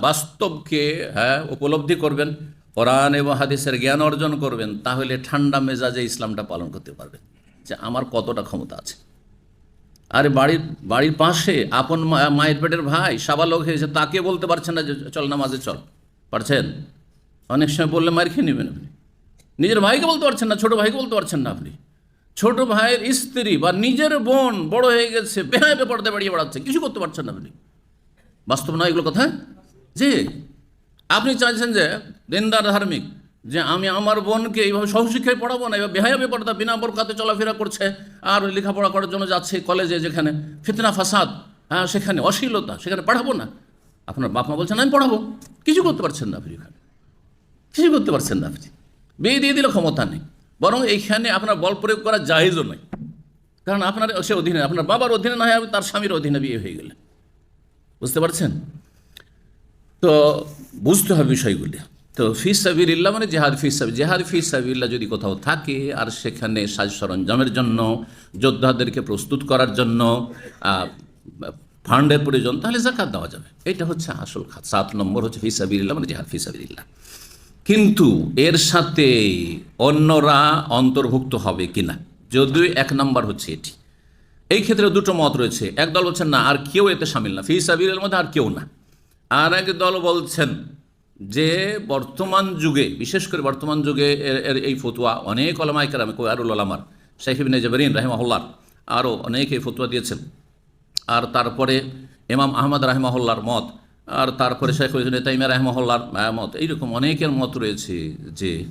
বাস্তবকে হ্যাঁ উপলব্ধি করবেন, কোরআন এবং হাদিসের জ্ঞান অর্জন করবেন, তাহলে ঠান্ডা মেজাজে ইসলামটা পালন করতে পারবেন। যে আমার কতটা ক্ষমতা আছে। আরে বাড়ির বাড়ির পাশে আপন মায়ের পেটের ভাই সাবালক হয়েছে তাকে বলতে পারছেন না যে চল নামাজে চল। পারছেন? অনেক সময় বললে মার খেয়ে নেবেন আপনি। নিজের ভাইকে বলতে পারছেন না, ছোট ভাইকে বলতে পারছেন না আপনি। ছোট ভাইয়ের স্ত্রী বা নিজের বোন বড় হয়ে গেছে বেহায় বেপরদে বাড়িয়ে বেড়াচ্ছে, কিছু করতে পারছেন না আপনি। বাস্তব নয় এগুলো কথা জি, আপনি চাইছেন যে দিনদার ধার্মিক, যে আমি আমার বোনকে এইভাবে সহশিক্ষায় পড়াবো না এবার বেহায়া বেপরদা বিনা বরকাতে চলাফেরা করছে, আর লেখাপড়া করার জন্য যাচ্ছে কলেজে যেখানে ফিতনা, ফাসাদ হ্যাঁ সেখানে অশ্লীলতা, সেখানে পড়াবো না। আপনার বাপ মা বলছেন, আমি পড়াবো। কিছু করতে পারছেন না আপনি এখানে। কিছু করতে পারছেন না আপনি। বিয়ে দিয়ে দিলে ক্ষমতা নেই। বরং এইখানে আপনার বল প্রয়োগ করা জায়েজও নয়। কারণ আপনার সে অধীনে, আপনার বাবার অধীনে না হয়, তার স্বামীর অধীনে বিয়ে হয়ে গেলে। বুঝতে পারছেন? তো বুঝতে হবে বিষয়গুলি। তো ফি সাবিল্লা মানে জেহাদ, ফি সাবি, জেহাদ, ফি সাবিল্লা যদি কোথাও থাকে আর সেখানে সাজ সরঞ্জামের জন্য, যোদ্ধাদেরকে প্রস্তুত করার জন্য ফান্ডের প্রয়োজন, তাহলে জাকাত দেওয়া যাবে। এটা হচ্ছে আসল খাত। সাত নম্বর হচ্ছে ফি সাবিল্লা মানে জেহাদ, ফি সাবিল্লা কিন্তু এর সাথে অন্যরা অন্তর্ভুক্ত হবে কিনা, যদিও এক নম্বর হচ্ছে এটি। এই ক্ষেত্রে দুটো মত রয়েছে। এক দল বলছেন, না, আর কেউ এতে সামিল না। ফি সাবিরের মধ্যে আর কেউ না। আর এক দল বলছেন যে বর্তমান যুগে, বিশেষ করে বর্তমান যুগে এর- এই ফতুয়া, অনেক ওলামাইকার কোয়ারুল ওলামার শাহিবিন জবরিন রাহেমাহল্লার আরও অনেক এই ফতুয়া দিয়েছেন। আর তারপরে ইমাম আহমদ রাহেমাহল্লার মত, আর তারপরে শেখ তাইমা রাহমাহুল্লার মত, এইরকম অনেকের মত রয়েছে যে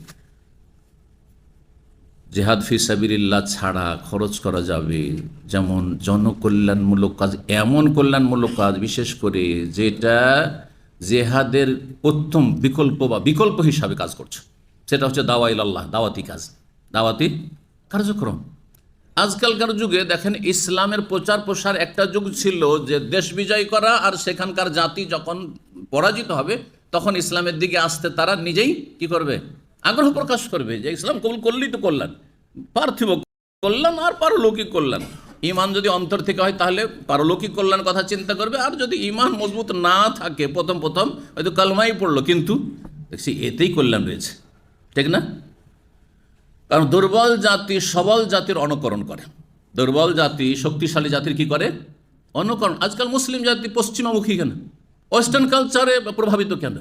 জেহাদ ফি সাবিরিল্লাহ ছাড়া খরচ করা যাবে। যেমন জনকল্যাণমূলক কাজ, এমন কল্যাণমূলক কাজ, বিশেষ করে যেটা জেহাদের উত্তম বিকল্প বা বিকল্প হিসাবে কাজ করছে। সেটা হচ্ছে দাওয়াইল আল্লাহ দাওয়াতি কাজ। দাওয়াতি কার্যক্রম। আজকালকার যুগে দেখেন ইসলামের প্রচার প্রসার একটা যুগ ছিল যে দেশ বিজয় করা আর সেখানকার জাতি যখন পরাজিত হবে, তখন ইসলামের দিকে আসতে তারা নিজেই কি করবে? আগ্রহ প্রকাশ করবে যে ইসলাম কবুল করলেই তো কল্যাণ। পার্থিব কল্যাণ আর পারলৌকিক কল্যাণ। ইমান যদি অন্তর থেকে হয় তাহলে পারলৌকিক কল্যাণ কথা চিন্তা করবে, আর যদি ইমান মজবুত না থাকে, প্রথম প্রথম হয়তো কালমাই পড়ল, কিন্তু দেখছি এতেই কল্যাণ রয়েছে। ঠিক না? কারণ দুর্বল জাতি সবল জাতির অনুকরণ করে। দুর্বল জাতি শক্তিশালী জাতির কি করে? অনুকরণ। আজকাল মুসলিম জাতি পশ্চিমামুখী কেন? ওয়েস্টার্ন কালচারে প্রভাবিত কেন?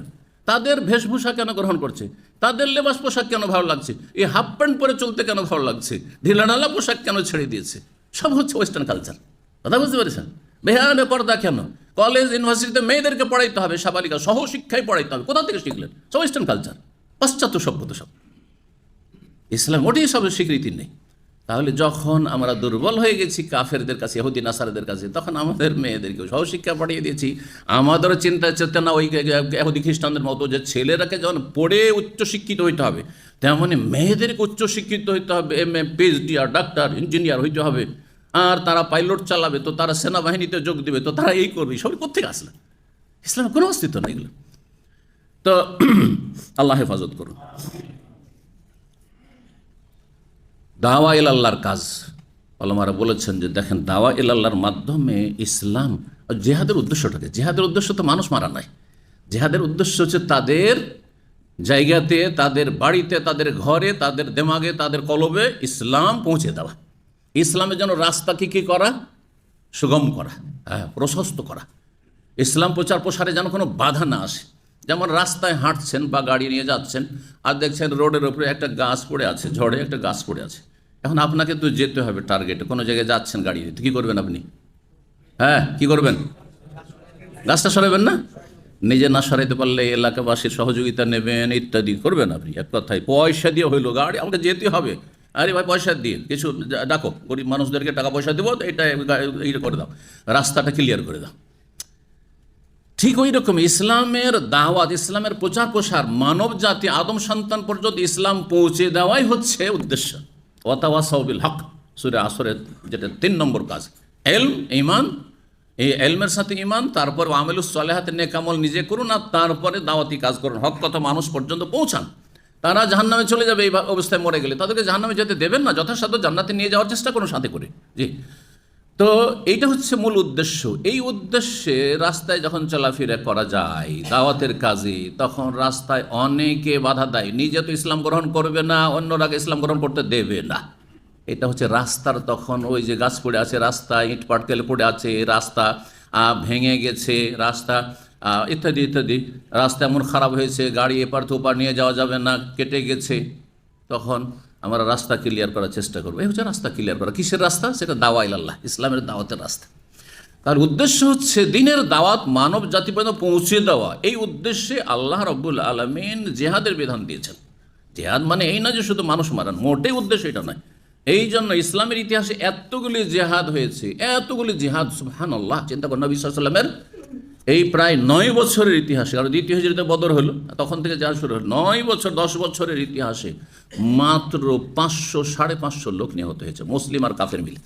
তাদের বেশভূষা কেন গ্রহণ করছে? তাদের লেবাস পোশাক কেন ভালো লাগছে? এই হাফ প্যান্ট পরে চলতে কেন ভালো লাগছে? ঢিলাঢালা পোশাক কেন ছেড়ে দিয়েছে? সব হচ্ছে ওয়েস্টার্ন কালচার কথা বুঝতে পেরেছেন? বেহানে পর্দা কেন? কলেজ ইউনিভার্সিটিতে মেয়েদেরকে পড়াইতে হবে, সাবালিকা, সহ শিক্ষায় পড়াইতে হবে। কোথা থেকে শিখলেন? সব ওয়েস্টার্ন কালচার পাশ্চাত্য সভ্যতা সব। ইসলাম ওটাই সব স্বীকৃতি নেই। তাহলে যখন আমরা দুর্বল হয়ে গেছি কাফেরদের কাছে, ইহুদি, নাসারদের কাছে, তখন আমাদের মেয়েদেরকে সহশিক্ষা পাঠিয়ে দিয়েছি। আমাদেরও চিন্তা চেতনা ওই এহুদি খ্রিস্টানদের মতো যে ছেলেরাকে যখন পড়ে উচ্চশিক্ষিত হইতে হবে, তেমনি মেয়েদেরকে উচ্চশিক্ষিত হইতে হবে, এম, এ পিএইচডি আর ডাক্তার ইঞ্জিনিয়ার হইতে হবে। আর তারা পাইলট চালাবে, তো তারা সেনাবাহিনীতে যোগ দেবে, তো তারা এই করবে সব কোথেকে আসলে? ইসলামের কোনো অস্তিত্ব নেই এগুলো। তো আল্লাহ হেফাজত করুন। দাওয়া ইল আল্লাহর কাজ। আলমারা বলেছেন যে, দেখেন দাওয়া ইল আল্লাহর মাধ্যমে ইসলাম জেহাদের উদ্দেশ্যটাকে জেহাদের উদ্দেশ্য তো মানুষ মারা নয়। জেহাদের উদ্দেশ্য হচ্ছে তাদের জায়গাতে, তাদের বাড়িতে, তাদের ঘরে, তাদের দেমাগে, তাদের কলবে ইসলাম পৌঁছে দেওয়া। ইসলামের যেন রাস্তাকে কী করা? সুগম করা। হ্যাঁ প্রশস্ত করা। ইসলাম প্রচার প্রসারে যেন কোনো বাধা না আসে। যেমন রাস্তায় হাঁটছেন বা গাড়ি নিয়ে যাচ্ছেন, আর দেখছেন রোডের ওপরে একটা গাছ পড়ে আছে, ঝড়ে একটা গাছ পড়ে আছে। এখন আপনাকে তো যেতে হবে টার্গেটে কোনো জায়গায় যাচ্ছেন গাড়ি নিয়ে কী করবেন আপনি? হ্যাঁ কি করবেন? গাছটা সরাবেন না? নিজে না সরাইতে পারলে এলাকাবাসীর সহযোগিতা নেবেন, ইত্যাদি করবেন আপনি, এক কথায়। পয়সা দিয়ে হইল গাড়ি, আমাকে যেতে হবে। আরে ভাই, পয়সা দিয়ে, কিছু ডাকো, গরিব মানুষদেরকে টাকা পয়সা দেবো, এটা এইটা করে দাও, রাস্তাটা ক্লিয়ার করে দাও। ঠিক ওই রকম ইসলামের দাওয়াত, ইসলামের প্রচার প্রসার মানব জাতি, আদম সন্তান পর্যন্ত ইসলাম পৌঁছে দেওয়াই হচ্ছে উদ্দেশ্য। ওয়াতাওয়াসাউবিল হক, সুরে আসরের যেটা তিন নম্বর কাজ। এলম ইমান এই এলমের সাথে ইমান তারপর আমেলুস সালেহাতে নেকামল নিজে করুন আর তারপরে দাওয়াতি কাজ করুন। হক কথা মানুষ পর্যন্ত পৌঁছান। তারা জাহান্নামে চলে যাবে এই অবস্থায় মরে গেলে। তাদেরকে জাহান্নামে যেতে দেবেন না, যথাসাধ্য জান্নাতে নিয়ে যাওয়ার চেষ্টা করুন সাথে করে। জি। তো এইটা হচ্ছে মূল উদ্দেশ্য। এই উদ্দেশ্যে রাস্তায় যখন চলাফেরা করা যায়, দাওয়াতের কাজে, তখন রাস্তায় অনেকে বাধা দেয়। নিজে তো ইসলাম গ্রহণ করবে না অন্যরাকে ইসলাম গ্রহণ করতে দেবে না। এটা হচ্ছে রাস্তার তখন ওই যে গাছ পড়ে আছে, রাস্তা ইট পাটকেল পড়ে আছে, রাস্তা ভেঙে গেছে, রাস্তা ইত্যাদি ইত্যাদি। রাস্তা এমন খারাপ হয়েছে, গাড়ি এপার তো ওপার নিয়ে যাওয়া যাবে না, কেটে গেছে। তখন আমরা রাস্তা ক্লিয়ার করার চেষ্টা করব। এই হচ্ছে রাস্তা ক্লিয়ার করা। কিসের রাস্তা? সেটা দাওয়াইল আল্লাহ ইসলামের দাওয়াতের রাস্তা। তার উদ্দেশ্য হচ্ছে দিনের দাওয়াত মানব জাতি পর্যন্ত পৌঁছে দেওয়া। এই উদ্দেশ্যে আল্লাহ রব্বুল আলমিন জেহাদের বিধান দিয়েছেন। জেহাদ মানে এই না যে শুধু মানুষ মারান, মোটেই উদ্দেশ্য এটা নয়। এই জন্য ইসলামের ইতিহাসে এতগুলি জেহাদ হয়েছে, এতগুলি জেহাদ সুহান আল্লাহ চিন্তা করেন নবী সাল্লামের এই প্রায় নয় বছরের ইতিহাসে, কারণ দ্বিতীয় হিজড়িতে বদর হলো, তখন থেকে যা শুরু হলো। নয় বছর, দশ বছরের ইতিহাসে মাত্র পাঁচশো, সাড়ে পাঁচশো লোক নিহত হয়েছে, মুসলিম আর কাফের মিলে।